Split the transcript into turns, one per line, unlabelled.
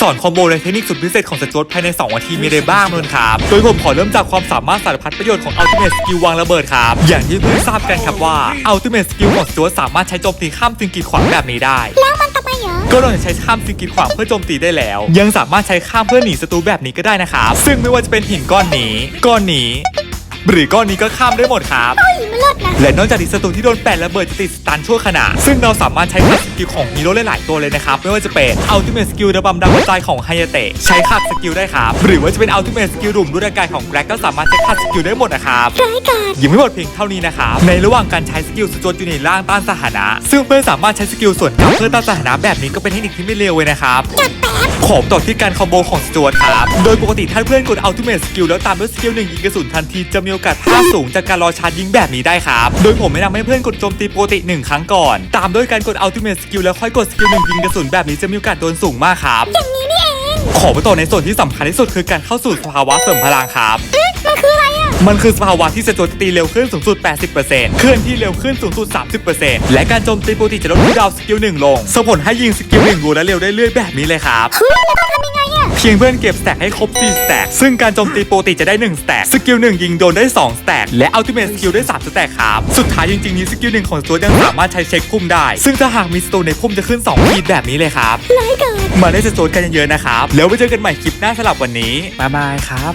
สอนคอมโบและเทคนิคสุดพิเศษของสจวตภายใน2วันทีมีอะไรบ้างนนครับ โดยผมขอเริ่มจากความสามารถสารพัดประโยชน์ของ Ultimate Skill วางระเบิดครับ อย่างที่เพื่อนทราบกันครับว่า Ultimate Skill ของสจวตสามารถใช้โจมตีข้ามสิ่งกีดขวางแบบนี้ได้
แล้วมันทำไมเหรอ
ก็นอกจากใช้ข้ามสิ่งกีดขวางเพื่อโจมตีได้แล้ว ยังสามารถใช้ข้ามเพื่อหนีศัตรูแบบนี้ก็ได้นะครับซึ่งไม่ว่าจะเป็นหินก้อนนี้ก้อนนี้ หรือก้อนนี้ก็ข้ามได้หมดครับ
เฮ้ยมันเลิศนะ
และนอกจากนี้ศัตรูที่โดนแปะระเบิดจะติดสตันชั่วขณะ ซึ่งเราสามารถใช้ขัดสกิลของฮีโร่หลายๆตัวเลยนะครับ ไม่ว่าจะเป็น Ultimate Skill ระบำดาวกระจายของไฮยาเตะใช้ขัดสกิลได้ครับหรือว่าจะเป็น Ultimate Skill รุมด้วยอากาศของแบล็กก็สามารถใช้ขัดสกิลได้หมดนะครับ
ร้ายกาจ
ยังไม่หมดเพียงเท่านี้นะครับในระหว่างการใช้สกิลสจวตอยู่ในล่างต้านสถานะ ซึ่งเพื่อนสามารถใช้สกิลส่วนกลับเพื่อต้านสถานะแบบนี้ก็เป็นเทคนิคที่ไม่เลวเลยนะครับ
จัดแป๊บ
ขอต่อที่การคอมโบของสจวตครับ โดยปกติถ้าเพื่อนกด Ultimate Skill แล้วตามด้วยสกิลหนึ่งยิงกระสุนทันทีจะมีโอกาสพลาดสูงจากการรอชาร์จยิงแบบนี้ได้ครับ โดยผมแนะนำให้เพื่อนกดโจมตีปกติ 1 ครั้งก่อน ตามด้วยการกด Ultimate Skill แล้วค่อยกดสกิลหนึ่งยิงกระสุนแบบนี้จะมีโอกาสโดนสูงมากครับ
อย่างนี้นี่เอง
ขอไปต่อในส่วนที่สำคัญที่สุดคือการเข้าสู่สภาวะเสริมพลังครับ
เอ๊ะ มันคืออะไรอะ
มันคือสภาวะที่สจวตตีเร็วขึ้นสูงสุด 80%เคลื่อนที่เร็วขึ้นสูงสุด 30%และการโจมตีปกติจะลดคูลดาวน์สกิลหนึ่งลงส่งผลให้ยิงสกิลหนึ่งรัวและเร็วได้เรื่อยแบบนี้เลยครับ
เฮ้ยแล้วต้องทำยังไงอะ
เพียงเพื่อนเก็บสแต็กให้ครบ 4 สแต็ก ซึ่งการโจมตีปกติจะได้ 1 สแต็ก สกิล 1 ยิงโดนได้ 2 สแต็ก และอัลติเมทสกิลได้ 3 สแต็กครับ สุดท้ายจริงๆนี้สกิลหนึ่งของตัวยังสามารถใช้เช็คพุ่มได้ ซึ่งถ้าหากมีสโตนในพุ่มจะขึ้น 2 ขีดแบบนี้เลยครับ
ร้ายกาจ
มาได้สโตนกันเยอะๆนะครับ แล้วไว้เจอกันใหม่คลิปหน้าสำหรับวันนี้ บ๊ายบายครับ